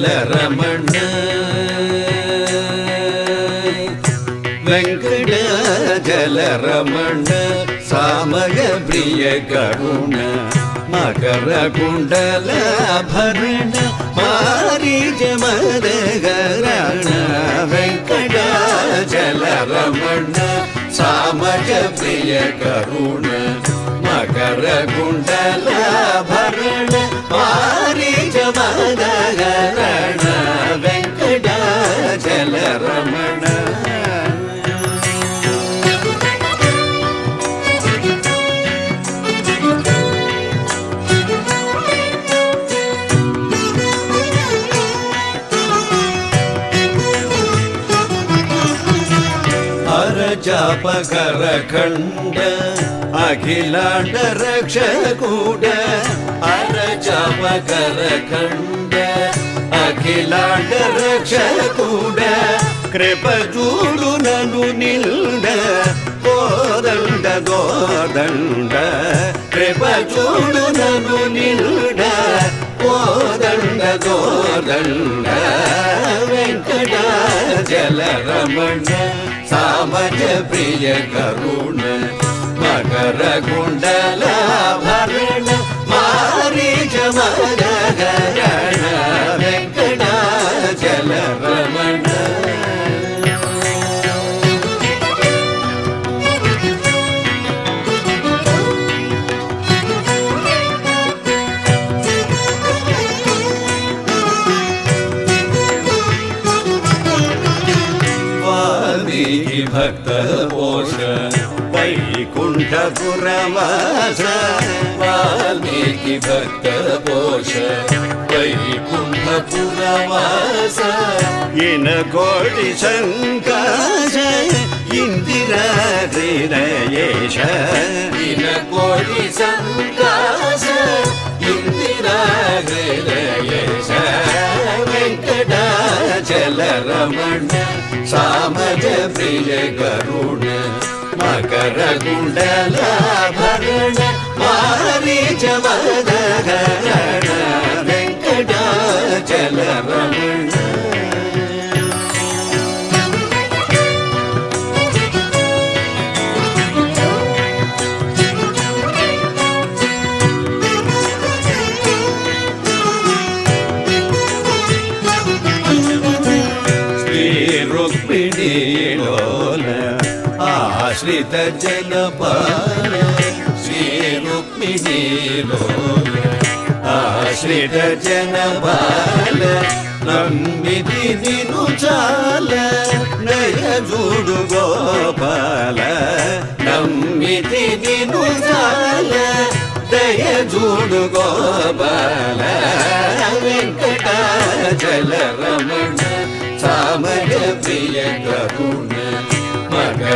மங்கள ரமண வெங்கடகல ரமண சாமக பிரிய கருண மகர குண்டல குண்டலாபரண மாரிஜ மதகரண வெங்கடாஜலரமண சாமக பிரிய கருண மகர குண்டல குண்டலாபரண மாரிஜ மதகரண జాపకరఖండ అఖిలాండ రక్షకూడ అర జాపకరఖండ అఖిలాండ రక్షకూడ కృపజూడు నను నిల్డ గోదండ గోదండ కృపజూడు నను నిల్డ. கண்டதோதண்ட வெங்கடாஜலரமண சாமஜ பிரிய கருண மகர குண்டலாபரண மாரீஜ மகரண वैकुण्ठपुरवास वाल्मीकि भक्तपोष वैकुण्ठपुरवास येन कोटिशङ्काश इन्दिरादिनयेश येन कोटिशङ्काश इन्दिरादिनयेश वेङ्कटाचलरमण सामज प्रिय करुण మకర గుండలాభరణ మారి మదగరణ వెంకటాచల రమణ. ఆశ్రిత జనపాల శ్రీ రుక్మిణీ లోల ఆశ్రిత జనపాల నమ్మితి నిను చాల నయ జూడు గోపాల. నమ్మిది నిను చాల దయ జూడు గోపాల. వెంకటాచలరమణ సామయ ప్రియ కరుణ.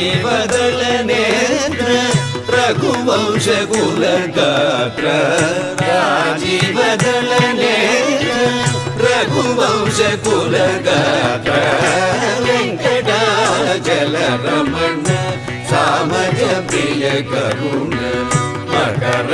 రాజీవదళ నేత్ర రఘువంశ కుల గాత్ర రాజీవదళ నేత్ర రఘువంశ కుల గాత్ర వెంకటాచలరమణ సామజ ప్రియ కరుణ Makar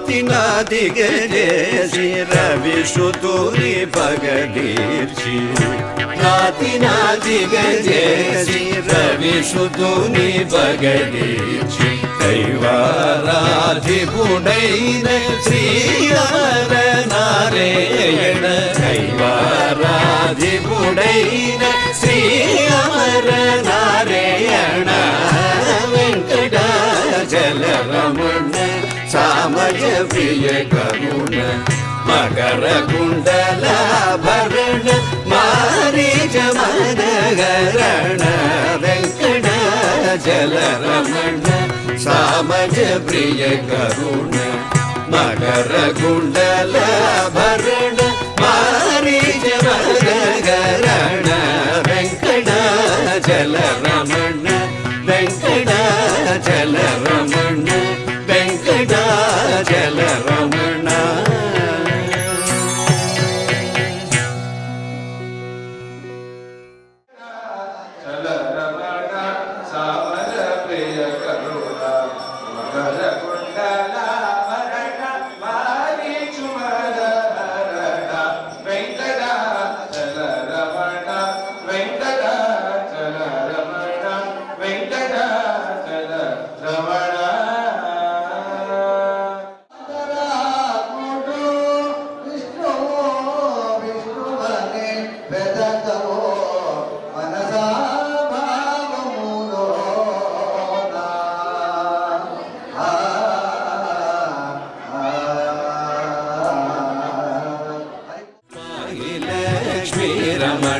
batina digerezi Revi şuturi bagedirci Batina digerezi Revi şuturi bagedirci கைவாராதி புடைன Sridhara நாரேயன கைவாராதி புடைன ராஜ பிரிய கருண மகர குண்டலாபரண மாரீஜ மனகரண வெங்கட ஜலரமண சாமஜ பிரிய கருண மகர குண்டலாபரண மாரீஜ மனகரண வெங்கட ஜலரமண வெங்கட ஜலரமண.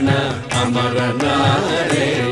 అమరణ అమరణ రే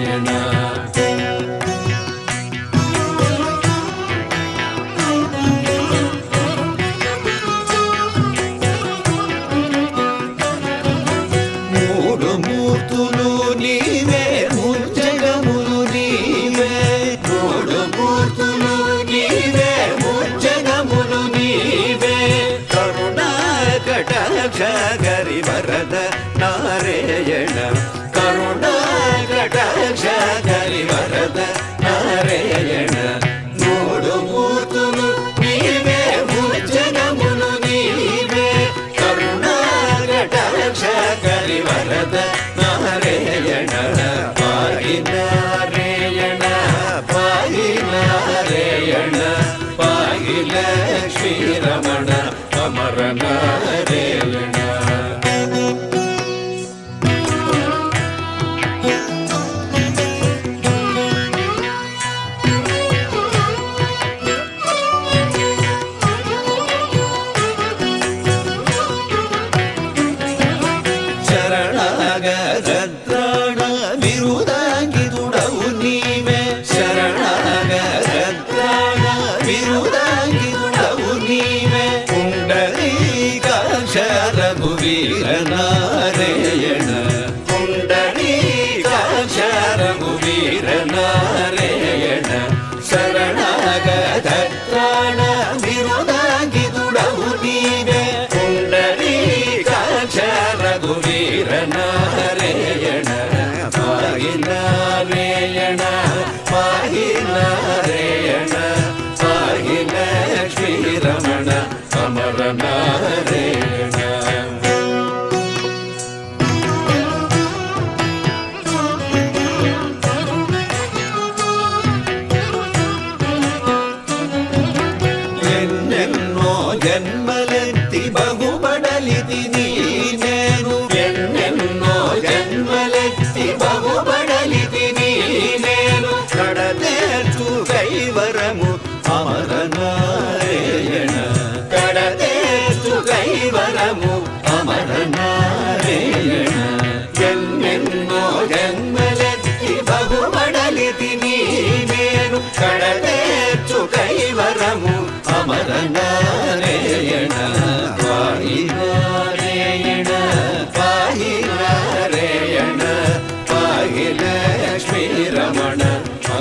Ramana Devanam ರೇಯಣ ಪಾಹಿನ ರೇಯಣ ಪಾಹಿ ಲಕ್ಷ್ಮೀ ರಮಣ ಅಮರನ ರೇಯಣ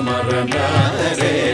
அமரநாதரே